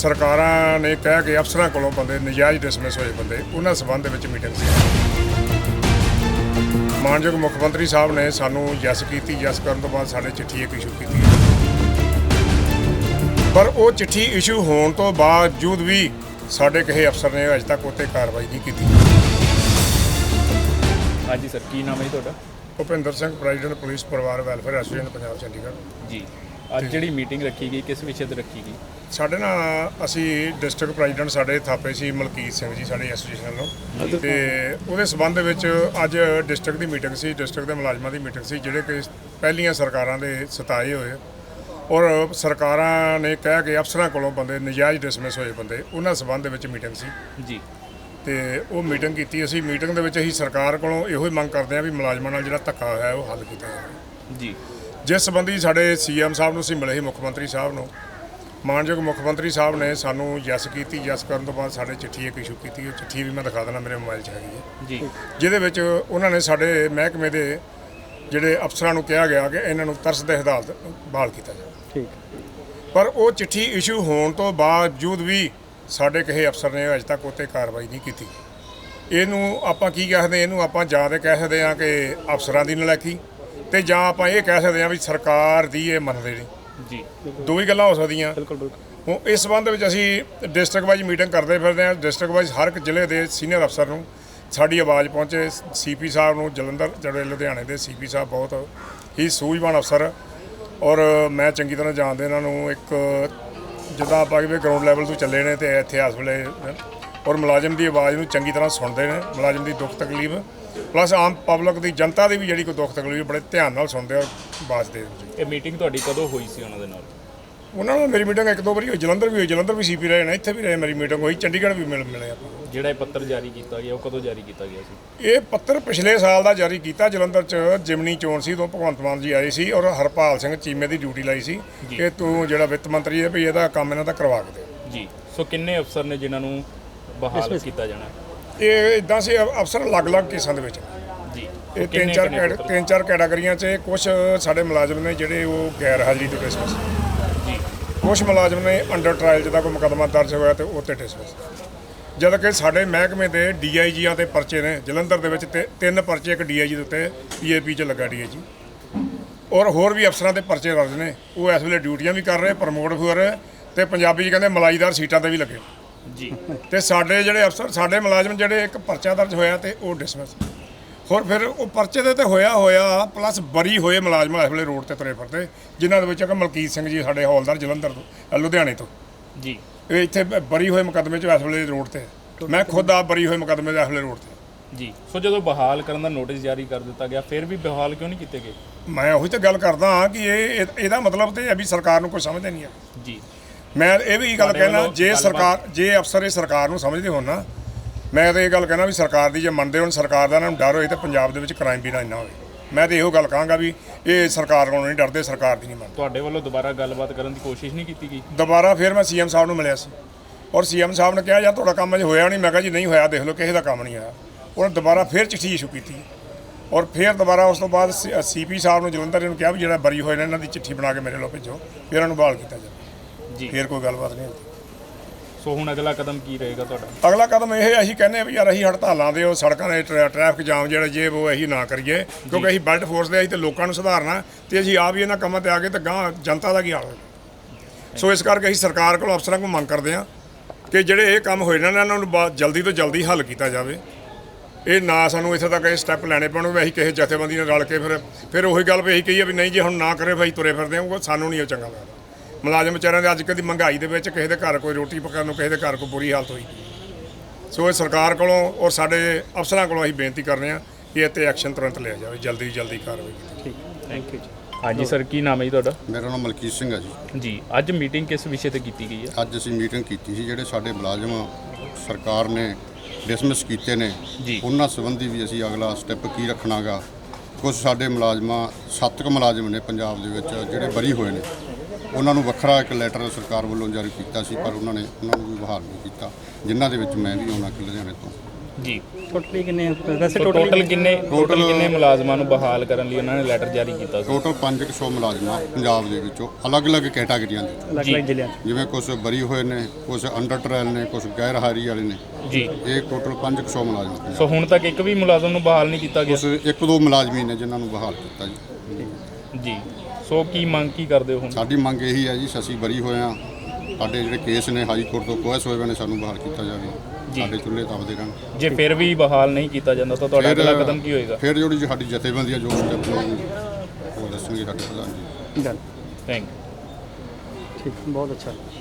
ਸਰਕਾਰਾਂ ਨੇ ਕਹਿ ਕੇ ਅਫਸਰਾਂ ਕੋਲੋਂ ਬੰਦੇ ਨਜਾਇਜ਼ ਡਿਸਮਿਸ ਹੋਏ ਬੰਦੇ ਉਹਨਾਂ ਸਬੰਧ ਵਿੱਚ ਮੀਟਿੰਗ ਸੀ। ਮਾਨਯੋਗ ਮੁੱਖ ਮੰਤਰੀ ਸਾਹਿਬ ਨੇ ਸਾਨੂੰ ਯੈਸ ਕੀਤੀ ਯੈਸ ਕਰਨ ਤੋਂ ਬਾਅਦ ਸਾਡੇ ਚਿੱਠੀ ਇੱਕ ਇਸ਼ੂ ਕੀਤੀ। ਪਰ ਉਹ ਚਿੱਠੀ ਇਸ਼ੂ ਹੋਣ ਤੋਂ ਬਾਵਜੂਦ ਵੀ ਸਾਡੇ ਕਿਸੇ ਅਫਸਰ ਨੇ ਅਜੇ ਤੱਕ ਉੱਤੇ ਕਾਰਵਾਈ ਨਹੀਂ ਕੀਤੀ। ਹਾਂਜੀ ਸਰ ਕੀ ਨਾਮ ਹੈ ਤੁਹਾਡਾ? ਭੁਪਿੰਦਰ ਸਿੰਘ ਪ੍ਰੈਜ਼ੀਡੈਂਟ ਪੁਲਿਸ ਪਰਿਵਾਰ ਵੈਲਫੇਅਰ ਐਸੋਸੀਏਸ਼ਨ ਪੰਜਾਬ ਚੰਡੀਗੜ੍ਹ। ਜੀ। ਅੱਜ ਜਿਹੜੀ ਮੀਟਿੰਗ ਰੱਖੀ ਗਈ ਕਿਸ ਵਿਸ਼ੇ ਤੇ ਰੱਖੀ ਗਈ? ਸਾਡੇ ਨਾਲ ਅਸੀਂ ਡਿਸਟ੍ਰਿਕਟ ਪ੍ਰੈਜ਼ੀਡੈਂਟ ਸਾਡੇ ਥਾਪੇ ਸੀ ਮਲਕੀਤ ਸਿੰਘ ਜੀ ਸਾਡੇ ਐਸੋਸੀਏਸ਼ਨ ਵੱਲੋਂ। ਤੇ ਉਹਦੇ ਸਬੰਧ ਦੇ ਵਿੱਚ ਅੱਜ ਡਿਸਟ੍ਰਿਕਟ ਦੀ ਮੀਟਿੰਗ ਸੀ ਡਿਸਟ੍ਰਿਕਟ ਦੇ ਮੁਲਾਜ਼ਮਾਂ ਦੀ ਮੀਟਿੰਗ ਸੀ ਜਿਹੜੇ ਕਿ ਪਹਿਲੀਆਂ ਸਰਕਾਰਾਂ ਦੇ ਸਤਾਏ ਹੋਏ। ਔਰ ਸਰਕਾਰਾਂ ਨੇ ਕਹਿ ਕੇ ਅਫਸਰਾਂ ਕੋਲੋਂ ਬੰਦੇ ਨਜਾਇਜ਼ ਡਿਸਮਿਸ ਹੋਏ ਬੰਦੇ ਉਹਨਾਂ ਸਬੰਧ ਦੇ ਵਿੱਚ ਮੀਟਿੰਗ ਸੀ। ਜੀ। ਤੇ ਉਹ ਮੀਟਿੰਗ ਕੀਤੀ ਅਸੀਂ ਮੀਟਿੰਗ ਦੇ ਵਿੱਚ ਅਸੀਂ ਸਰਕਾਰ ਕੋਲੋਂ ਇਹੋ ਹੀ ਮੰਗ ਕਰਦੇ ਹਾਂ ਵੀ ਮੁਲਾਜ਼ਮਾਂ ਨਾਲ ਜਿਹੜਾ ਧੱਕਾ ਹੋਇਆ ਹੈ ਉਹ ਹੱਲ ਕੀਤਾ ਜਾਵੇ। ਜੀ। ਜਿਸ ਸੰਬੰਧੀ ਸਾਡੇ ਸੀਐਮ ਸਾਹਿਬ ਨੂੰ ਅਸੀਂ ਮਿਲੇ ਸੀ ਮੁੱਖ ਮੰਤਰੀ ਸਾਹਿਬ ਨੂੰ ਮਾਨਯੋਗ ਮੁੱਖ ਮੰਤਰੀ ਸਾਹਿਬ ਨੇ ਸਾਨੂੰ ਯੈਸ ਕੀਤੀ ਯੈਸ ਕਰਨ ਤੋਂ ਬਾਅਦ ਸਾਡੇ ਚਿੱਠੀ ਇੱਕ ਇਸ਼ੂ ਕੀਤੀ ਉਹ ਚਿੱਠੀ ਵੀ ਮੈਂ ਦਿਖਾ ਦੇਣਾ ਮੇਰੇ ਮੋਬਾਈਲ 'ਚ ਹੈਗੀ ਹੈ ਜੀ। ਜਿਹਦੇ ਵਿੱਚ ਉਹਨਾਂ ਨੇ ਸਾਡੇ ਮਹਿਕਮੇ ਦੇ ਜਿਹੜੇ ਅਫਸਰਾਂ ਨੂੰ ਕਿਹਾ ਗਿਆ ਕਿ ਇਹਨਾਂ ਨੂੰ ਤਰਸ ਦੇ ਹਦਾਲਤ ਬਹਾਲ ਕੀਤਾ ਜਾਵੇ। ਠੀਕ। ਪਰ ਉਹ ਚਿੱਠੀ ਇਸ਼ੂ ਹੋਣ ਤੋਂ ਬਾਵਜੂਦ ਵੀ ਸਾਡੇ ਕਿਸੇ ਅਫਸਰ ਨੇ ਅਜੇ ਤੱਕ ਉੱਤੇ ਕਾਰਵਾਈ ਨਹੀਂ ਕੀਤੀ। ਇਹਨੂੰ ਆਪਾਂ ਕੀ ਕਹਿ ਇਹਨੂੰ ਆਪਾਂ ਜਾਂ ਤੇ ਕਹਿ ਸਕਦੇ ਹਾਂ ਕਿ ਅਫਸਰਾਂ ਦੀ ਨਲਾਇਕੀ ਤੇ ਜਾਂ ਆਪਾਂ ਇਹ ਕਹਿ ਸਕਦੇ ਹਾਂ ਵੀ ਸਰਕਾਰ ਦੀ ਇਹ ਮੰਨਦੇ ਨਹੀਂ ਜੀ। ਦੋ ਹੀ ਗੱਲਾਂ ਹੋ ਸਕਦੀਆਂ। ਬਿਲਕੁਲ ਬਿਲਕੁਲ। ਹੁਣ ਇਸ ਸੰਬੰਧ ਵਿੱਚ ਅਸੀਂ ਡਿਸਟ੍ਰਿਕਟ ਵਾਈਜ਼ ਮੀਟਿੰਗ ਕਰਦੇ ਫਿਰਦੇ ਹਾਂ। ਡਿਸਟ੍ਰਿਕਟ ਵਾਈਜ਼ ਹਰ ਇੱਕ ਜ਼ਿਲ੍ਹੇ ਦੇ ਸੀਨੀਅਰ ਅਫਸਰ ਨੂੰ ਸਾਡੀ ਆਵਾਜ਼ ਪਹੁੰਚੇ। ਸੀਪੀ ਸਾਹਿਬ ਨੂੰ ਜਲੰਧਰ ਜਿਹੜੇ ਲੁਧਿਆਣੇ ਦੇ ਸੀਪੀ ਸਾਹਿਬ ਬਹੁਤ ਹੀ ਸੂਝਵਾਨ ਅਫਸਰ। ਔਰ ਮੈਂ ਚੰਗੀ ਤਰ੍ਹਾਂ ਜਾਣਦੇ ਇਹਨਾਂ ਨੂੰ। ਇੱਕ ਜਿੱਦਾਂ ਆਪਾਂ ਕਿ ਗਰਾਊਂਡ ਲੈਵਲ ਤੋਂ ਚੱਲੇ ਨੇ ਤੇ ਇੱਥੇ ਇਸ ਵੇਲੇ ਔਰ ਮੁਲਾਜ਼ਮ ਦੀ ਆਵਾਜ਼ ਨੂੰ ਚੰਗੀ ਤਰ੍ਹਾਂ ਸੁਣਦੇ ਨੇ ਮੁਲਾਜ਼ਮ ਦੀ ਦੁੱਖ ਤਕਲੀਫ ਪਲੱਸ ਆਮ ਪਬਲਿਕ ਦੀ ਜਨਤਾ ਦੀ ਵੀ ਜਿਹੜੀ ਕੋਈ ਦੁੱਖ ਤਕਲੀਫ ਬੜੇ ਧਿਆਨ ਨਾਲ ਸੁਣਦੇ ਔਰ ਬਾਸਦੇ ਇਹ ਮੀਟਿੰਗ ਤੁਹਾਡੀ ਕਦੋਂ ਹੋਈ ਸੀ ਉਹਨਾਂ ਦੇ ਨਾਲ? ਉਹਨਾਂ ਨਾਲ ਮੇਰੀ ਮੀਟਿੰਗ ਇੱਕ ਦੋ ਵਾਰੀ ਹੋਈ ਜਲੰਧਰ ਵੀ ਹੋਈ ਜਲੰਧਰ ਵੀ ਸੀਪੀ ਰਹੇ ਨੇ ਇੱਥੇ ਵੀ ਰਹੇ ਮੇਰੀ ਮੀਟਿੰਗ ਹੋਈ ਚੰਡੀਗੜ੍ਹ ਵੀ ਮਿਲ ਮਿਲੇ ਆਪਾਂ। ਜਿਹੜਾ ਇਹ ਪੱਤਰ ਜਾਰੀ ਕੀਤਾ ਗਿਆ ਉਹ ਕਦੋਂ ਜਾਰੀ ਕੀਤਾ ਗਿਆ ਸੀ? ਇਹ ਪੱਤਰ ਪਿਛਲੇ ਸਾਲ ਦਾ ਜਾਰੀ ਕੀਤਾ ਜਲੰਧਰ ਚ ਜਿਮਨੀ ਚੋਣ ਸੀ ਤੋਂ ਭਗਵੰਤ ਮਾਨ ਜੀ ਆਏ ਸੀ ਔਰ ਹਰਪਾਲ ਸਿੰਘ ਚੀਮੇ ਦੀ ਡਿਊਟੀ ਲਾਈ ਸੀ ਕਿ ਤੂੰ ਜਿਹੜਾ ਵਿੱਤ ਮੰਤਰੀ ਹੈ ਵੀ ਇਹਦਾ ਕੰਮ ਇਹਨਾਂ ਦਾ ਕਰਵਾ ਕੇ ਦੇ। ਜੀ। ਸੋ ਕਿੰਨੇ ਅਫਸਰ ਨੇ ਜਿਨ੍ਹਾਂ ਨੂੰ ਬਹਾਲ ਕੀਤਾ ਜਾਣਾ ਇਹ ਇਦਾਂ ਸੀ ਅਫ- ਅਫਸਰ ਅਲੱਗ-ਅਲੱਗ ਕੇਸਾਂ ਦੇ ਵਿੱਚ। ਜੀ। ਇਹ ਤਿੰਨ ਚਾਰ? ਤਿੰਨ ਚਾਰ ਕੈਟਾਗਰੀਆਂ 'ਚ ਕੁਝ ਸਾਡੇ ਮੁਲਾਜ਼ਮ ਨੇ ਜਿਹੜੇ ਉਹ ਗੈਰ ਹਾਜ਼ਰੀ ਤੇ ਡਿਸਮਿਸ ਜੀ। ਕੁਝ ਮੁਲਾਜ਼ਮ ਨੇ ਅੰਡਰ ਟ੍ਰਾਇਲ ਜਿਹਦਾ ਕੋਈ ਮੁਕੱਦਮਾ ਦਰਜ ਹੋਇਆ ਤੇ ਉਹ ਤੇ ਡਿਸਮਿਸ ਜਦ ਕਿ ਸਾਡੇ ਮਹਿਕਮੇ ਦੇ ਡੀਆਈਜੀਆਂ ਤੇ ਪਰਚੇ ਨੇ ਜਲੰਧਰ ਦੇ ਵਿੱਚ ਤੇ ਤਿੰਨ ਪਰਚੇ ਇੱਕ ਡੀਆਈਜੀ ਦੇ ਉੱਤੇ ਪੀਏਪੀ 'ਚ ਲੱਗਾ ਡੀਆਈਜੀ ਔਰ ਹੋਰ ਵੀ ਅਫਸਰਾਂ ਦੇ ਪਰਚੇ ਦਰਜ ਨੇ ਉਹ ਇਸ ਵੇਲੇ ਡਿਊਟੀਆਂ ਵੀ ਕਰ ਰਹੇ ਪ੍ਰਮੋਟ ਹੋ ਰਹੇ ਤੇ ਪੰਜਾਬੀ 'ਚ ਕਹਿੰਦੇ ਮਲਾਈਦਾਰ ਸੀਟਾਂ ਤੇ ਵੀ ਲੱਗੇ। ਜੀ। ਤੇ ਸਾਡੇ ਜਿਹੜੇ ਅਫਸਰ ਸਾਡੇ ਮੁਲਾਜ਼ਮ ਜਿਹੜੇ ਇੱਕ ਪਰਚਾ ਦਰਜ ਹੋਇਆ ਤੇ ਉਹ ਡਿਸਮਿਸ ਹੋਰ ਫਿਰ ਉਹ ਪਰਚੇ ਦੇ ਤੇ ਹੋਇਆ ਹੋਇਆ ਪਲੱਸ ਬਰੀ ਹੋਏ ਮੁਲਾਜ਼ਮ ਇਸ ਵੇਲੇ ਰੋਡ ਤੇ ਤੁਰੇ ਫਿਰਦੇ ਜਿਨ੍ਹਾਂ ਦੇ ਵਿੱਚ ਇੱਕ ਮਲਕੀਤ ਸਿੰਘ ਜੀ ਸਾਡੇ ਹੌਲਦਾਰ ਜਲੰਧਰ ਤੋਂ ਲੁਧਿਆਣੇ ਤੋਂ। ਜੀ। ਇਹ ਇੱਥੇ ਬਰੀ ਹੋਏ ਮੁਕੱਦਮੇ 'ਚ ਇਸ ਵੇਲੇ ਰੋਡ ਤੇ। ਮੈਂ ਖੁਦ ਆ ਬਰੀ ਹੋਏ ਮੁਕੱਦਮੇ 'ਚ ਇਸ ਵੇਲੇ ਰੋਡ ਤੇ। ਜੀ। ਸੋ ਜਦੋਂ ਬਹਾਲ ਕਰਨ ਦਾ ਨੋਟਿਸ ਜਾਰੀ ਕਰ ਦਿੱਤਾ ਗਿਆ ਫਿਰ ਵੀ ਬਹਾਲ ਕਿਉਂ ਨਹੀਂ ਕੀਤੇ ਗਏ? ਮੈਂ ਉਹੀ ਤਾਂ ਗੱਲ ਕਰਦਾ ਹਾਂ ਕਿ ਇਹ ਇਹ- ਇਹਦਾ ਮਤਲਬ ਤੇ ਹੈ ਵੀ ਸਰਕਾਰ ਨੂੰ ਕੋਈ ਸਮਝਦੇ ਨਹੀਂ ਆ। ਜੀ। ਮੈਂ ਇਹ ਵੀ ਗੱਲ ਕਹਿਣਾ ਜੇ ਸਰਕਾਰ ਜੇ ਅਫਸਰ ਇਹ ਸਰਕਾਰ ਨੂੰ ਸਮਝਦੇ ਹੋਣ ਨਾ ਮੈਂ ਤਾਂ ਇਹ ਗੱਲ ਕਹਿਣਾ ਵੀ ਸਰਕਾਰ ਦੀ ਜੇ ਮੰਨਦੇ ਹੋਣ ਸਰਕਾਰ ਦਾ ਇਹਨਾਂ ਨੂੰ ਡਰ ਹੋਏ ਤਾਂ ਪੰਜਾਬ ਦੇ ਵਿੱਚ ਕ੍ਰਾਈਮ ਵੀ ਨਾ ਇੰਨਾ ਹੋਵੇ। ਮੈਂ ਤਾਂ ਇਹੋ ਗੱਲ ਕਹਾਂਗਾ ਵੀ ਇਹ ਸਰਕਾਰ ਕੋਲੋਂ ਨਹੀਂ ਡਰਦੇ ਸਰਕਾਰ ਦੀ ਨਹੀਂ ਮੰਨਦੇ। ਤੁਹਾਡੇ ਵੱਲੋਂ ਦੁਬਾਰਾ ਗੱਲਬਾਤ ਕਰਨ ਦੀ ਕੋਸ਼ਿਸ਼ ਨਹੀਂ ਕੀਤੀ ਗਈ? ਦੁਬਾਰਾ ਫਿਰ ਮੈਂ ਸੀਐਮ ਸਾਹਿਬ ਨੂੰ ਮਿਲਿਆ ਸੀ। ਔਰ ਸੀਐਮ ਸਾਹਿਬ ਨੇ ਕਿਹਾ ਯਾਰ ਤੁਹਾਡਾ ਕੰਮ ਅਜੇ ਹੋਇਆ ਨਹੀਂ। ਮੈਂ ਕਿਹਾ ਜੀ ਨਹੀਂ ਹੋਇਆ ਦੇਖ ਲਓ ਕਿਸੇ ਦਾ ਕੰਮ ਨਹੀਂ ਹੋਇਆ। ਉਹਨੇ ਦੁਬਾਰਾ ਫਿਰ ਚਿੱਠੀ ਇਸ਼ੂ ਕੀਤੀ। ਔਰ ਫਿਰ ਦੁਬਾਰਾ ਉਸ ਤੋਂ ਬਾਅਦ ਸੀਪੀ ਸਾਹਿਬ ਨੂੰ ਜਲੰਧਰ ਨੂੰ ਕਿਹਾ ਵੀ ਜਿਹੜਾ ਬਰੀ ਹੋਏ ਨੇ ਇਹਨਾਂ ਦੀ ਚਿੱਠੀ ਬਣਾ ਕੇ ਮੇਰੇ ਲੋ ਭੇਜੋ ਫਿਰ ਇਹਨਾਂ ਨੂੰ ਬਹਾਲ ਕੀਤਾ ਜਾਵੇ। ਫਿਰ ਕੋਈ ਗੱਲਬਾਤ ਨਹੀਂ ਹੁੰਦੀ। ਸੋ ਹੁਣ ਅਗਲਾ ਕਦਮ ਕੀ ਰਹੇਗਾ ਤੁਹਾਡਾ? ਅਗਲਾ ਕਦਮ ਇਹ ਹੈ ਅਸੀਂ ਕਹਿੰਦੇ ਹਾਂ ਵੀ ਯਾਰ ਅਸੀਂ ਹੜਤਾਲਾਂ ਦੇ ਉਹ ਸੜਕਾਂ ਦੇ ਟ੍ਰੈ- ਟ੍ਰੈਫਿਕ ਜਾਮ ਜਿਹੜਾ ਜੇ ਉਹ ਅਸੀਂ ਨਾ ਕਰੀਏ ਕਿਉਂਕਿ ਅਸੀਂ ਬੈਲਟ ਫੋਰਸ ਦੇ ਅਸੀਂ ਤੇ ਲੋਕਾਂ ਨੂੰ ਸੁਧਾਰਨਾ ਤੇ ਅਸੀਂ ਆਪ ਹੀ ਇਹਨਾਂ ਕੰਮਾਂ ਤੇ ਆ ਗਏ ਤਾਂ ਗਾਂ ਜਨਤਾ ਦਾ ਕੀ ਹਾਲ ਹੋਏਗਾ ਸੋ ਇਸ ਕਰਕੇ ਅਸੀਂ ਸਰਕਾਰ ਕੋਲ ਅਫਸਰਾਂ ਕੋਲ ਮੰਗ ਕਰਦੇ ਹਾਂ ਕਿ ਜਿਹੜੇ ਇਹ ਕੰਮ ਹੋਏ ਨੇ ਇਹਨਾਂ ਨੂੰ ਬਾ- ਜਲਦੀ ਤੋਂ ਜਲਦੀ ਹੱਲ ਕੀਤਾ ਜਾਵੇ। ਇਹ ਨਾ ਸਾਨੂੰ ਇੱਥੇ ਤੱਕ ਇਹ ਸਟੈਪ ਲੈਣੇ ਪੈਣ ਵੀ ਅਸੀਂ ਕਿਸੇ ਜਥੇਬੰਦੀ ਨਾਲ ਰਲ ਕੇ ਫਿਰ ਫਿਰ ਉਹੀ ਗੱਲ ਵੀ ਅਸੀਂ ਕਹੀਏ ਵੀ ਨਹੀਂ ਜੇ ਹੁਣ ਨਾ ਕਰੇ ਭਾਈ ਤੁਰੇ ਫਿਰਦੇ ਹਾਂ ਉਹ ਸਾਨੂੰ ਨਹੀਂ ਉਹ ਚੰਗਾ ਲੱਗਦਾ। ਮੁਲਾਜ਼ਮ ਵਿਚਾਰਿਆਂ ਦੇ ਅੱਜ ਕੱਲ੍ਹ ਦੀ ਮਹਿੰਗਾਈ ਦੇ ਵਿੱਚ ਕਿਸੇ ਦੇ ਘਰ ਕੋਈ ਰੋਟੀ ਪਕਾਉਣ ਨੂੰ ਕਿਸੇ ਦੇ ਘਰ ਕੋਈ ਬੁਰੀ ਹਾਲਤ ਹੋਈ। ਸੋ ਇਹ ਸਰਕਾਰ ਕੋਲੋਂ ਔਰ ਸਾਡੇ ਅਫਸਰਾਂ ਕੋਲੋਂ ਅਸੀਂ ਬੇਨਤੀ ਕਰ ਰਹੇ ਹਾਂ ਕਿ ਇਹ ਤੇ ਐਕਸ਼ਨ ਤੁਰੰਤ ਲਿਆ ਜਾਵੇ ਜਲਦੀ ਜਲਦੀ ਕਾਰਵਾਈ ਠੀਕ। ਥੈਂਕ ਯੂ ਜੀ। ਹਾਂਜੀ ਸਰ ਕੀ ਨਾਮ ਹੈ ਜੀ ਤੁਹਾਡਾ? ਮੇਰਾ ਨਾਮ ਮਲਕੀਤ ਸਿੰਘ ਹੈ ਜੀ। ਜੀ ਅੱਜ ਮੀਟਿੰਗ ਕਿਸ ਵਿਸ਼ੇ ਤੇ ਕੀਤੀ ਗਈ ਹੈ? ਅੱਜ ਅਸੀਂ ਮੀਟਿੰਗ ਕੀਤੀ ਸੀ ਜਿਹੜੇ ਸਾਡੇ ਮੁਲਾਜ਼ਮ ਸਰਕਾਰ ਨੇ ਡਿਸਮਿਸ ਕੀਤੇ ਨੇ ਜੀ। ਉਹਨਾਂ ਸੰਬੰਧੀ ਵੀ ਅਸੀਂ ਅਗਲਾ ਸਟੈਪ ਕੀ ਰੱਖਣਾਗਾ? ਕੁਝ ਸਾਡੇ ਮੁਲਾਜ਼ਮਾਂ ਸੱਤ ਕੁ ਮੁਲਾਜ਼ਮ ਨੇ ਪੰਜਾਬ ਦੇ ਵਿੱਚ ਜਿਹੜੇ ਬਰੀ ਹੋਏ ਨੇ। ਉਹਨਾਂ ਨੂੰ ਵੱਖਰਾ ਇੱਕ ਲੈਟਰ ਸਰਕਾਰ ਵੱਲੋਂ ਜਾਰੀ ਕੀਤਾ ਸੀ ਪਰ ਉਹਨਾਂ ਨੇ ਉਹਨਾਂ ਨੂੰ ਵੀ ਬਹਾਲ ਨਹੀਂ ਕੀਤਾ ਜਿਨ੍ਹਾਂ ਦੇ ਵਿੱਚ ਮੈਂ ਵੀ ਆਉਣਾ ਕਿ ਲੁਧਿਆਣੇ ਤੋਂ। ਜੀ। ਟੋਟਲੀ ਕਿੰਨੇ ਵੈਸੇ ਟੋਟਲ ਕਿੰਨੇ ਟੋਟਲ ਕਿੰਨੇ ਮੁਲਾਜ਼ਮਾਂ ਨੂੰ ਬਹਾਲ ਕਰਨ ਲਈ ਉਹਨਾਂ ਨੇ ਲੈਟਰ ਜਾਰੀ ਕੀਤਾ ਸੀ? ਟੋਟਲ 500 ਮੁਲਾਜ਼ਮਾਂ ਪੰਜਾਬ ਦੇ ਵਿੱਚੋਂ ਅਲੱਗ-ਅਲੱਗ ਕੈਟਾਗਰੀਆਂ ਦੇ ਅਲੱਗ-ਅਲੱਗ ਜ਼ਿਲ੍ਹਿਆਂ 'ਚ ਜਿਵੇਂ ਕੁਝ ਬਰੀ ਹੋਏ ਨੇ ਕੁਝ ਅੰਡਰ ਟ੍ਰਾਇਲ ਨੇ ਕੁਝ ਗੈਰ ਹਾਜ਼ਰੀ ਵਾਲੇ ਨੇ। ਜੀ। ਇਹ ਟੋਟਲ 500 ਮੁਲਾਜ਼ਮ ਸੋ ਹੁਣ ਤੱਕ ਇੱਕ ਵੀ ਮੁਲਾਜ਼ਮ ਨੂੰ ਬਹਾਲ ਨਹੀਂ ਕੀਤਾ ਗਿਆ? ਕੁਝ ਇੱਕ ਦੋ ਮੁਲਾਜ਼ਮੀ ਨੇ ਜਿਨ੍ਹਾਂ ਨੂੰ ਬਹਾਲ ਕੀਤਾ ਜੀ। ਜੀ। ਸੋ ਕੀ ਮੰਗ ਕੀ ਕਰਦੇ ਹੋ ਹੁਣ? ਸਾਡੀ ਮੰਗ ਇਹੀ ਹੈ ਜੀ ਅਸੀਂ ਬਰੀ ਹੋਏ ਹਾਂ। ਸਾਡੇ ਜਿਹੜੇ ਕੇਸ ਨੇ ਹਾਈ ਕੋਰਟ ਤੋਂ ਕੋਸ ਹੋਏ ਹੋਏ ਨੇ ਸਾਨੂੰ ਬਹਾਲ ਕੀਤਾ ਜਾਵੇ। ਜੀ। ਸਾਡੇ ਚੁੱਲ੍ਹੇ ਤਪਦੇ ਰਹਿਣ। ਜੇ ਫਿਰ ਵੀ ਬਹਾਲ ਨਹੀਂ ਕੀਤਾ ਜਾਂਦਾ ਤਾਂ ਤੁਹਾਡਾ ਅਗਲਾ ਕਦਮ ਕੀ ਹੋਏਗਾ? ਫਿਰ ਜਿਹੜੀ ਸਾਡੀ ਜਥੇਬੰਦੀ ਆ ਜੋ ਸਟੈਪ ਲਊਗੀ ਉਹ ਦੱਸਣਗੇ ਸਾਡੇ ਪ੍ਰਧਾਨ ਜੀ। ਡਨ ਥੈਂਕ ਯੂ ਠੀਕ ਬਹੁਤ ਅੱਛਾ।